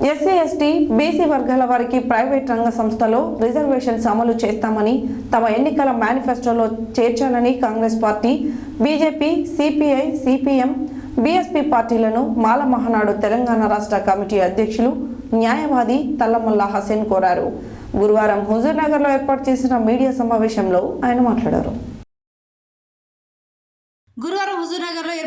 SC ST BC వర్గాల వారికి private రంగ సంస్థలో రిజర్వేషన్స్ అమలు చేస్తామని తమ ఎన్నికల మేనిఫెస్టోలో చేర్చాలని Congress party BJP CPI CPM BSP పార్టీలను మాల మహానాడు తెలంగాణ రాష్ట్ర కమిటీ అధ్యక్షులు న్యాయవాది తల్లమల్లా హసేన్ కోరారు. గురువారం హుజూర్నగర్లో ఏర్పాటు చేసిన మీడియా సమావేశంలో ఆయన మాట్లాడారు గురువారం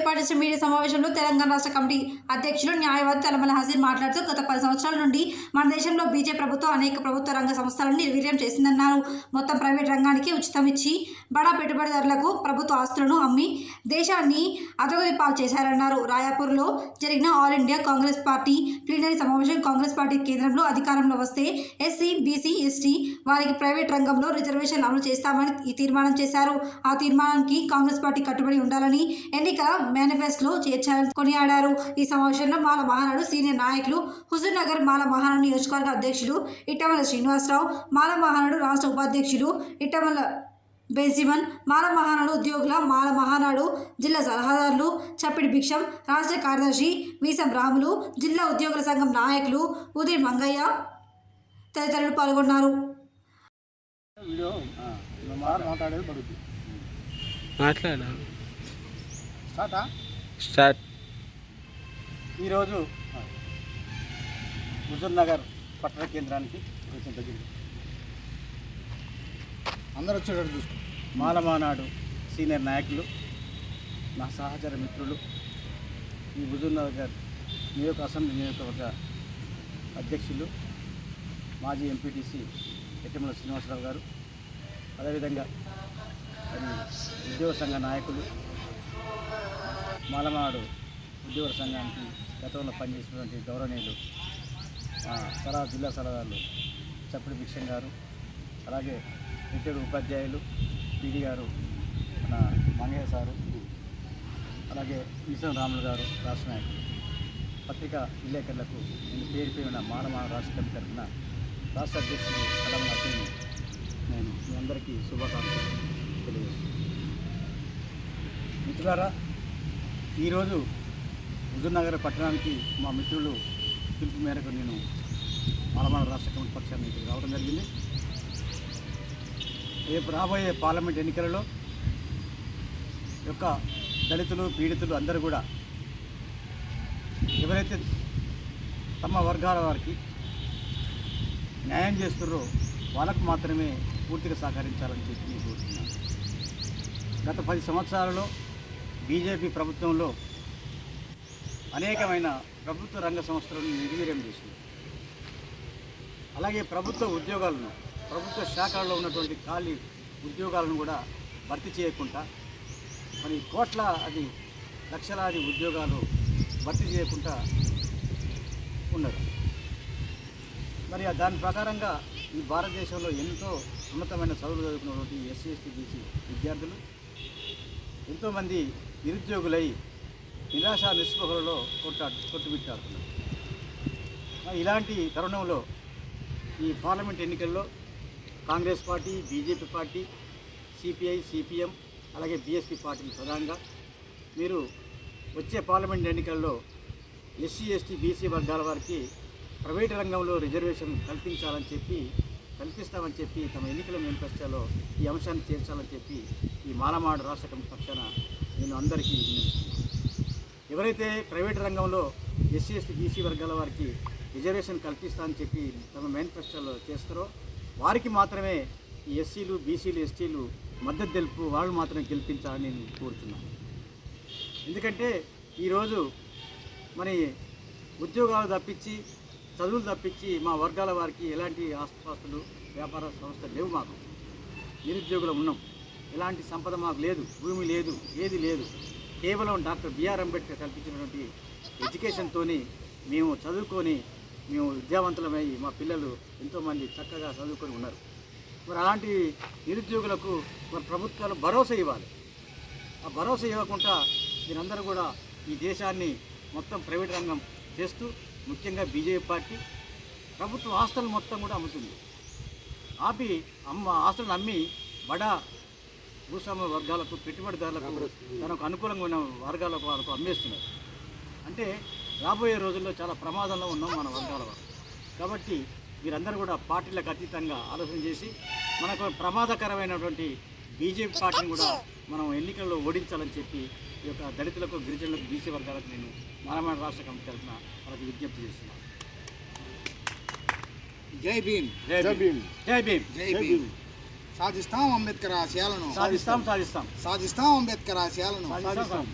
ఏర్పాటు చేసిన మీడియా సమావేశంలో తెలంగాణ రాష్ట్ర కమిటీ అధ్యక్షులు న్యాయవాది తలమల హసీన్ మాట్లాడుతూ గత పది సంవత్సరాల నుండి మన దేశంలో బీజేపీ ప్రభుత్వం అనేక ప్రభుత్వ రంగ సంస్థలను నిర్వీర్యం చేసిందన్నారు. మొత్తం ప్రైవేట్ రంగానికి ఉచితం ఇచ్చి బడా పెట్టుబడిదారులకు ప్రభుత్వ ఆస్తులను అమ్మి దేశాన్ని అధోగతి చేశారన్నారు. రాయాపూర్లో జరిగిన all India Congress party plenary సమావేశం కాంగ్రెస్ పార్టీ కేంద్రంలో అధికారంలో వస్తే ఎస్సీ బీసీ ఎస్టీ వారికి ప్రైవేట్ రంగంలో రిజర్వేషన్ అమలు చేస్తామని ఈ తీర్మానం చేశారు. ఆ తీర్మానానికి కాంగ్రెస్ పార్టీ కట్టుబడి ఉండాలని ఎన్నికల మేనిఫెస్టోలో చేర్చాలని కొనియాడారు. ఈ సమావేశంలో మాల మహానాడు సీనియర్ నాయకులు హుజూర్ నగర్ మాల మహానాడు నియోజకవర్గ అధ్యక్షులు ఇట్టమల శ్రీనివాసరావు మాల మహానాడు రాష్ట్ర ఉపాధ్యక్షులు ఇట్టమల బెంజిమన్ మాల మహానాడు ఉద్యోగుల మాల మహానాడు జిల్లా సలహాదారులు చప్పిడి భిక్షం రాష్ట్ర కార్యదర్శి వీసం రాములు జిల్లా ఉద్యోగుల సంఘం నాయకులు ఉదయ్ మంగయ్య తదితరులు పాల్గొన్నారు. వీడియో స్టార్టా? ఈరోజు హుజూర్ నగర్ పట్టణ కేంద్రానికి కొంచెం దగ్గర అందరూ వచ్చేటట్టు చూసుకో. మాలమానాడు సీనియర్ నాయకులు నా సహచర మిత్రులు ఈ హుజూర్ నగర్ నియోజక అసెంబ్లీ నియోజకవర్గ అధ్యక్షులు మాజీ ఎంపీటీసీ ఎట్టమల శ్రీనివాసరావు గారు. అదేవిధంగా ఉద్యోగ సంఘ నాయకులు మాలమాడు ఉద్యోగ సంఘానికి గతంలో పనిచేసినటువంటి గౌరవనీయులు సలహా జిల్లా సలహాదారులు చప్పుడు భిక్షన్ గారు అలాగే రిటైర్డ్ ఉపాధ్యాయులు పీడి గారు మన మంగయ్య సారు అలాగే మిషన్ రాములు గారు రాష్ట్ర నాయకులు. పత్రికా విలేకరులకు నేను పేరు పేరిన మానమాన రాష్ట్ర కమిటీ తరఫున రాష్ట్ర అధ్యక్షుడు కలం నరసింహ నేను మీ అందరికీ శుభాకాంక్షలు తెలియజేస్తున్నాను. మిత్రులారా ఈరోజు హుజూర్నగర్ పట్టణానికి మా మిత్రులు పిలుపు మేరకు నేను మాలమాన రాష్ట్ర కమిటీ పక్షాన్ని ఇక్కడికి రావడం జరిగింది. రేపు రాబోయే పార్లమెంట్ ఎన్నికలలో యొక్క దళితులు పీడితులు అందరూ కూడా ఎవరైతే తమ వర్గాల వారికి న్యాయం చేస్తున్నారో వాళ్ళకు మాత్రమే పూర్తిగా సహకరించాలని చెప్పి నేను కోరుతున్నాను. గత పది సంవత్సరాలలో బీజేపీ ప్రభుత్వంలో అనేకమైన ప్రభుత్వ రంగ సంస్థలను నిర్వీర్యం చేసింది. అలాగే ప్రభుత్వ ఉద్యోగాలను ప్రభుత్వ శాఖల్లో ఉన్నటువంటి ఖాళీ ఉద్యోగాలను కూడా భర్తీ చేయకుండా మరి కోట్ల అది లక్షలాది ఉద్యోగాలు భర్తీ చేయకుండా ఉన్నారు. మరి దాని ప్రకారంగా ఈ భారతదేశంలో ఎంతో ఉన్నతమైన చదువులు చదువుకున్నటువంటి ఎస్సీ ఎస్టీ బీసీ విద్యార్థులు ఎంతోమంది నిరుద్యోగులై నిరాశ నిస్పృహలలో కొట్టా కొట్టుబిట్టాడుతున్నారు ఇలాంటి తరుణంలో ఈ పార్లమెంట్ ఎన్నికల్లో Congress party BJP party CPI CPM అలాగే బీఎస్పీ పార్టీలు ప్రధానంగా. మీరు వచ్చే పార్లమెంట్ ఎన్నికల్లో ఎస్సీ ఎస్టీ బీసీ వర్గాల వారికి ప్రైవేట్ రంగంలో రిజర్వేషన్ కల్పించాలని చెప్పి కల్పిస్తామని చెప్పి తమ ఎన్నికల మేనిఫెస్టోలో ఈ అంశాన్ని చేర్చాలని చెప్పి ఈ మాలమాడు రాష్ట్ర కమిటీ పక్షాన నేను అందరికీ ఎవరైతే ప్రైవేట్ రంగంలో ఎస్సీ ఎస్టీ బీసీ వర్గాల వారికి రిజర్వేషన్ కల్పిస్తామని చెప్పి తమ మేనిఫెస్టోలో చేస్తారో వారికి మాత్రమే ఈ ఎస్సీలు బీసీలు ఎస్టీలు మద్దతు తెలుపు వాళ్ళు మాత్రమే గెలిపించాలని నేను కోరుతున్నాను ఎందుకంటే ఈరోజు మరి ఉద్యోగాలు తప్పించి చదువులు తప్పించి మా వర్గాల వారికి ఎలాంటి ఆస్తుపాస్తులు వ్యాపార సంస్థలు లేవు మాకు. నిరుద్యోగులు ఉన్నాం. ఎలాంటి సంపద మాకు లేదు. భూమి లేదు. ఏది లేదు. కేవలం డాక్టర్ బిఆర్ అంబేద్కర్ కల్పించినటువంటి ఎడ్యుకేషన్తోని మేము చదువుకొని మేము విద్యావంతులమై మా పిల్లలు ఎంతోమంది చక్కగా చదువుకొని ఉన్నారు. మరి అలాంటి నిరుద్యోగులకు మరి ప్రభుత్వాలు భరోసా ఇవ్వాలి. ఆ భరోసా ఇవ్వకుండా మీరందరూ కూడా ఈ దేశాన్ని మొత్తం ప్రైవేట్ రంగం చేస్తూ ముఖ్యంగా బీజేపీ పార్టీ ప్రభుత్వ ఆస్తులు మొత్తం కూడా అమ్ముతుంది. ఆపి అమ్మ ఆస్తులను అమ్మి బడా భూస్వామ్య వర్గాలకు పెట్టుబడిదారులకు తనకు అనుకూలంగా ఉన్న వర్గాలకు వాళ్ళకు అమ్మేస్తున్నారు. అంటే రాబోయే రోజుల్లో చాలా ప్రమాదంలో ఉన్నాం మన వర్గాల వారు. కాబట్టి మీరందరూ కూడా పార్టీలకు అతీతంగా ఆలోచన చేసి మనకు ప్రమాదకరమైనటువంటి బీజేపీ పార్టీని కూడా మనం ఎన్నికల్లో ఓడించాలని చెప్పి ఈ యొక్క దళితులకు గిరిజనులకు బీసీ వర్గాలకు నేను మానవ రాష్ట్ర కమిటీ తరఫున వాళ్ళకి విజ్ఞప్తి చేస్తున్నాను. జై భీమ్. జై భీమ్. జై భీమ్. జై భీమ్. సాధిస్తాం అంబేద్కర్ ఆశయాలను. సాధిస్తాం సాధిస్తాం. సాధిస్తాం అంబేద్కర్ ఆశయాలను. సాధిస్తాం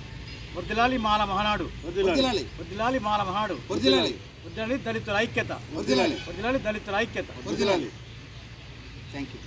వర్దిలాలి మాల మహానాడు. వర్ధిల్లాలి వర్దిలాలి మాల మహానాడు. వర్ధిల్లాలి వర్దిలాలి దళితుల ఐక్యత. వర్ధిల్లాలి వర్దిలాలి దళితుల ఐక్యత. వర్ధిల్లాలి థ్యాంక్ యూ